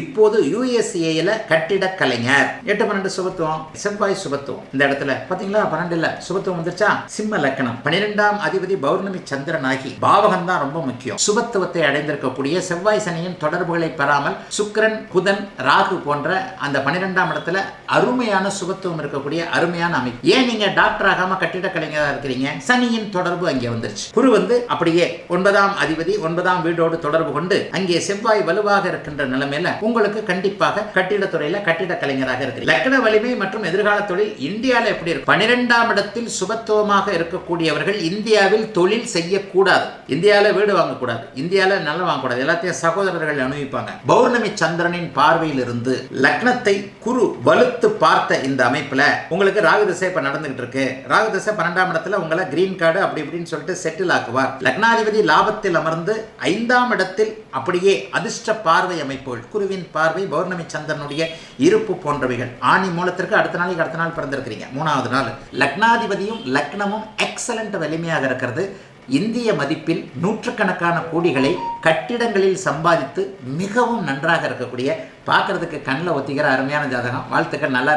இப்போது யூஎஸ்ஏல கட்டிட கலைஞர். எட்டு பன்னெண்டு சுபத்துவம் செவ்வாய் சுபத்துவம். இந்த இடத்துல பாத்தீங்களா? பன்னெண்டுல சுபத்துவம் வந்துருச்சா? சிம்ம லக்கணம். பன்னிரெண்டாம் அதிபதி பௌர்ணமி சந்திரன் ஆகி பாவகம் தான் ரொம்ப முக்கியம். சுபத்துவத்தை அடைந்திருக்கக்கூடிய செவ்வாய் சனியின் தொடர்புகளை பெறாமல் சுக்கிரன் புதன் ராகு போன்ற அந்த பன்னிரெண்டாம் இடத்துல அருமையான சுபத்துவம் இருக்கக்கூடிய அருமையான அமைப்பு. ஏன் நீங்க டாக்டர் ஆகாம கட்டிட கலைஞராக இருக்கிறீங்க? சனியின் தொடர்பு அங்கே வந்துருச்சு. குரு வந்து அப்படியே ஒன்பதாம் அதிபதி ஒன்பதாம் வீடோடு தொடர்பு கொண்டு அங்கே செவ்வாய் வலுவாக இருக்கின்ற நிலைமையில உங்களுக்கு கண்டிப்பாக கட்டிடத்துறையில கட்டிட கலைஞராக இருக்கு லக்கண வலிமை மற்றும் எதிர்கால தொழில் இந்தியாவில் எப்படி இருக்கு பனிரெண்டாம் இடத்தில் சுபத்துவமாக இருக்கக்கூடியவர்கள் இந்தியாவில் தொழில் செய்யக்கூடாது. இந்தியாவில் வீடு வாங்கக்கூடாது. இந்தியாவில் நல்ல வாங்கக்கூடாது. எல்லாத்தையும் சகோதரர்கள் அனுபவிப்பாங்க. பௌர்ணமி சந்திரனின் பார்வையில் இருந்து லக்னத்தை குரு வலுத்து பார்த்த இந்த அமைப்புல உங்களுக்கு ராகு திசை இப்ப நடந்துகிட்டு இருக்கு. ராகு திசை பன்னெண்டாம் இடத்துல உங்களை கிரீன் கார்டு அப்படி இப்படின்னு சொல்லிட்டு செட்டில் ஆக்குவார். லக்னாதிபதி லாபத்தில் அமர்ந்து ஐந்தாம் இடத்தில் அப்படியே அதிர்ஷ்ட பார்வை அமைப்புகள் குருவின் பார்வை பௌர்ணமி சந்திரனுடைய இருப்பு போன்றவைகள். ஆணி மூலத்திற்கு அடுத்த நாளைக்கு அடுத்த நாள் பிறந்திருக்கிறீங்க. மூணாவது நாள். லக்னாதிபதியும் லக்னமும் எக்ஸலண்ட் வலிமையாக இருக்கிறது. இந்திய மதிப்பில் நூற்றுக்கணக்கான கோடிகளை கட்டிடங்களில் சம்பாதித்து மிகவும் நன்றாக இருக்கக்கூடிய பார்க்கறதுக்கு கண்ணில் ஒத்திக்கிற அருமையான ஜாதகம். வாழ்த்துக்கள் நல்லா